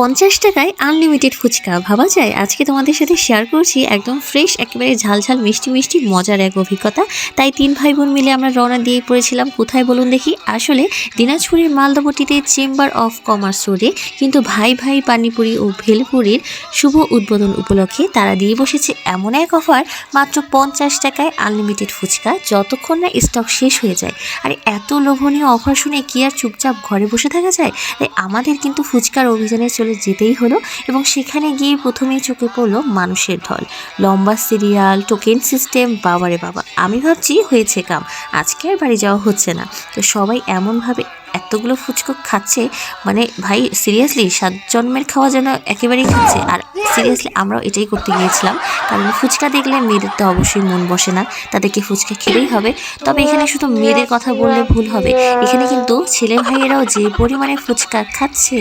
পঞ্চাশ টাকায় আনলিমিটেড ফুচকা। ভাবা যায়, আজকে তোমাদের সাথে শেয়ার করছি একদম ফ্রেশ একেবারে ঝালঝাল, মিষ্টি মিষ্টি, মজার এক অভিজ্ঞতা। তাই তিন ভাই বোন মিলে আমরা রওনা দিয়ে পড়েছিলাম। কোথায় বলুন দেখি? আসলে দিনাজপুরের মালদাপট্টিতে চেম্বার অফ কমার্স রোডে কিন্তু ভাই ভাই পানিপুরি ও ভেলপুরির শুভ উদ্বোধন উপলক্ষে তারা দিয়ে বসেছে এমন এক অফার মাত্র পঞ্চাশ টাকায় আনলিমিটেড ফুচকা, যতক্ষণ না স্টক শেষ হয়ে যায়। আর এত লোভনীয় অফার শুনে কি আর চুপচাপ ঘরে বসে থাকা যায়? তাই আমাদের কিন্তু ফুচকার অভিযানে চলে যেতেই হলো এবং সেখানে গিয়ে প্রথমেই চোখে পড়ল মানুষের ঢল। লম্বা সিরিয়াল, টোকেন সিস্টেম, বাবারে বাবা, আমি ভাবছি হয়েছে কাম, আজকে আর বাড়ি যাওয়া হচ্ছে না। তো সবাই এমনভাবে এতগুলো ফুচকো খাচ্ছে? মানে ভাই সিরিয়াসলি সাত জন্মের খাওয়া যেন একেবারেই খাচ্ছে। আর সিরিয়াসলি আমরাও এটাই করতে গিয়েছিলাম। কারণ ফুচকা দেখলে মেয়েদের তো অবশ্যই মন বসে না। তাদেরকে ফুচকা খেতেই হবে। তবে এখানে শুধু মেয়েদের কথা বললে ভুল হবে। এখানে কিন্তু ছেলে ভাইয়েরাও যে পরিমাণে ফুচকা খাচ্ছে,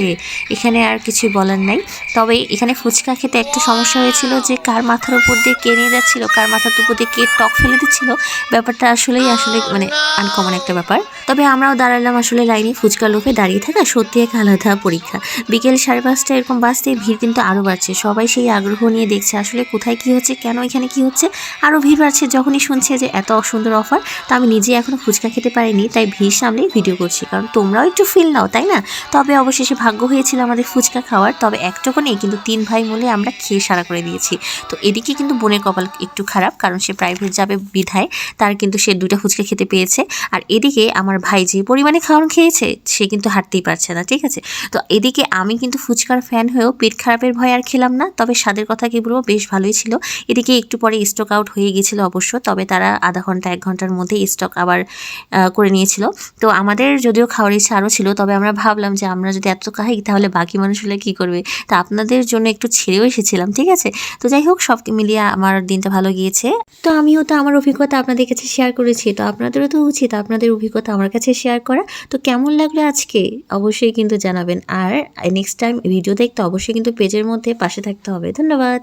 এখানে আর কিছু বলার নাই। তবে এখানে ফুচকা খেতে একটা সমস্যা হয়েছিল যে, কার মাথার উপর দিয়ে কে নিয়ে যাচ্ছিল, কার মাথার উপর দিয়ে কে টক ফেলে দিচ্ছিল, ব্যাপারটা আসলেই আসলে মানে আনকমন একটা ব্যাপার। তবে আমরাও দাঁড়ালাম আসলে লাইনে। ফুচকা লোভে দাঁড়িয়ে থাকা সত্যি এক আলাদা পরীক্ষা। বিকেল সাড়ে পাঁচটা এরকম বাজতে ভিড় কিন্তু আরও বাড়ছে। সবাই সেই আগ্রহ নিয়ে দেখছে আসলে কোথায় কি হচ্ছে, কেন এখানে কি হচ্ছে। আরও ভিড় বাড়ছে যখনই শুনছে যে এত অসুন্দর অফার, তা আমি নিজে এখনও ফুচকা খেতে পারিনি, তাই ভিড় সামলেই ভিডিও করছি। কারণ তোমরাও একটু ফিল নাও, তাই না? তবে অবশেষে ভাগ্য হয়েছিল আমাদের ফুচকা খাওয়ার, তবে একটুকু নেই কিন্তু তিন ভাই মিলে আমরা খেয়ে সারা করে দিয়েছি। তো এদিকে কিন্তু বোনের কপাল একটু খারাপ, কারণ সে প্রাইভেট যাবে বিধায়, তার কিন্তু সে দুটা ফুচকা খেতে পেয়েছে। আর এদিকে আমার ভাই যে পরিমাণে খাওয়ান খেয়েছে সে কিন্তু হাঁটতেই পারছে না, ঠিক আছে? তো এদিকে আমি কিন্তু ফুচকার ফ্যান হয়েও পেট খারাপের ভয় আর খেলাম না, তবে স্বাদের কথা কি বলব, বেশ ভালোই ছিল। এদিকে একটু পরে স্টক আউট হয়ে গিয়েছিল অবশ্য, তবে তারা আধা ঘণ্টা, এক ঘণ্টার মধ্যে স্টক আবার করে নিয়েছিল। তো আমাদের যদিও খাওয়ার ইচ্ছা আরও ছিল, তবে আমরা ভাবলাম যে আমরা যদি এত খাই, তাহলে বাকি মানুষগুলো কী করবে? তা আপনাদের জন্য একটু ছেড়েও এসেছিলাম, ঠিক আছে? তো যাই হোক, সব মিলিয়ে আমার দিনটা ভালো গিয়েছে। তো আমিও তো আমার অভিজ্ঞতা আপনাদের কাছে শেয়ার করেছি, তো আপনাদেরও তো উচিত আপনাদের অভিজ্ঞতা আমার কাছে শেয়ার করা। তো কেমন লাগল আজকে, অবশ্যই কিন্তু জানাবেন। আর নেক্সট টাইম ভিডিও দেখতে অবশ্যই কিন্তু পেজের মধ্যে পাশে থাকতে হবে। ধন্যবাদ।